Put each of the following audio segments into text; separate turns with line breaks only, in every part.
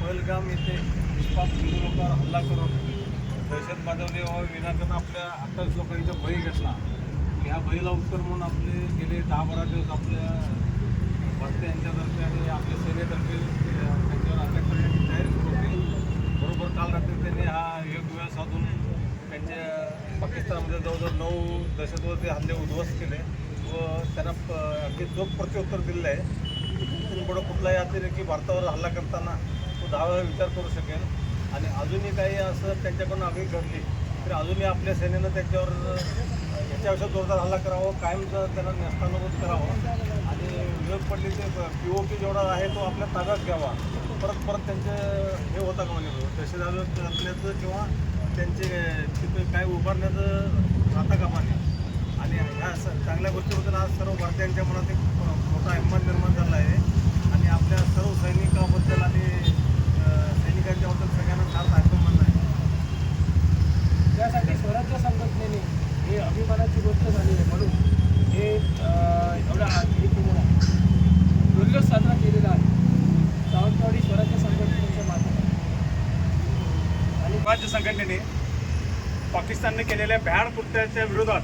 पहलगाम येथे निष्पाप हिंदू लोकांवर हल्ला करून दहशत माजवली व विनाकारण आपल्या अठ्ठावीस लोकांचा बळी घेतला. ह्या बळीला उत्तर म्हणून आपले गेले दहा बारा दिवस आपल्या भरते यांच्यातर्फे आणि आपल्या सेनेतर्फे त्यांच्यावर अटक करण्याची तयारी सुरू होती. बरोबर काल रात्री त्यांनी हा योग्य वेळ साधून त्यांच्या पाकिस्तानमध्ये जवळजवळ नऊ दहशतवादी हल्ले उद्ध्वस्त केले व त्यांना प- अगदी चोख प्रत्युत्तर दिलेलं आहे. पुढं कुठलाही अतिरेकी भारतावर हल्ला करताना तो दहा वेळा विचार करू शकेल आणि अजूनही काही असं त्यांच्याकडून आगळी घडली तर अजूनही आपल्या सेनेनं त्यांच्यावर अ, याच्यापेक्षा जोरदार हल्ला करावा कायमचं त्यांना नेस्तानुभूत करावं. आणि विरोध पडली ते पी ओ पी जेवढा आहे तो आपल्या ताब्यात घ्यावा. परत परत त्यांचे हे होता का म्हणजे तहसीलदार करण्याचं किंवा त्यांचे तिथे काय उभारण्याचं राहता कामा नये. आणि ह्या चांगल्या गोष्टीबद्दल आज सर्व भारतीयांच्या मनात एक मोठा अभिमान निर्माण झाला आहे आणि आपल्या सर्व सैनिकाबद्दल आणि अ, सैनिकांच्याबद्दल सगळ्यांना फार अभिमान आहे
करण्यासाठी स्वराज्य संघटनेने हे अभिमानाची गोष्ट झाली आहे. म्हणून हे एवढा हे केलेलं आहे जल्लोष साजरा केलेला आहे. सावंतवाडी स्वराज्य संघटनेच्या माध्यमात आणि
स्वराज्य संघटनेने पाकिस्तानने केलेल्या भ्याड कृत्याच्या विरोधात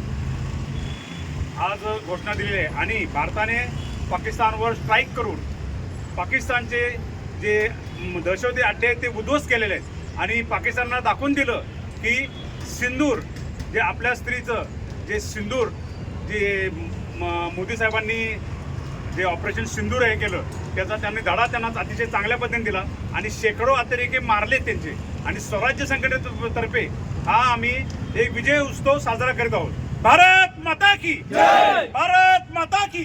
आज घोषणा दिलेली आहे. आणि भारताने पाकिस्तानवर स्ट्राईक करून पाकिस्तानचे जे दहशतवादी अड्डे आहेत ते उद्ध्वस्त केलेले आहेत. आणि पाकिस्तानला दाखवून दिलं की सिंदूर जे आपल्या स्त्रीचं जे सिंदूर जे मोदी साहेबांनी जे ऑपरेशन सिंदूर हे केलं त्याचा त्यांनी धडा त्यांना अतिशय चांगल्या पद्धतीने दिला आणि शेकडो अतिरेके मारले त्यांचे. आणि स्वराज्य संघटनेतर्फे हा आम्ही एक विजय उत्सव साजरा करीत आहोत. भारत माता की भारत माता की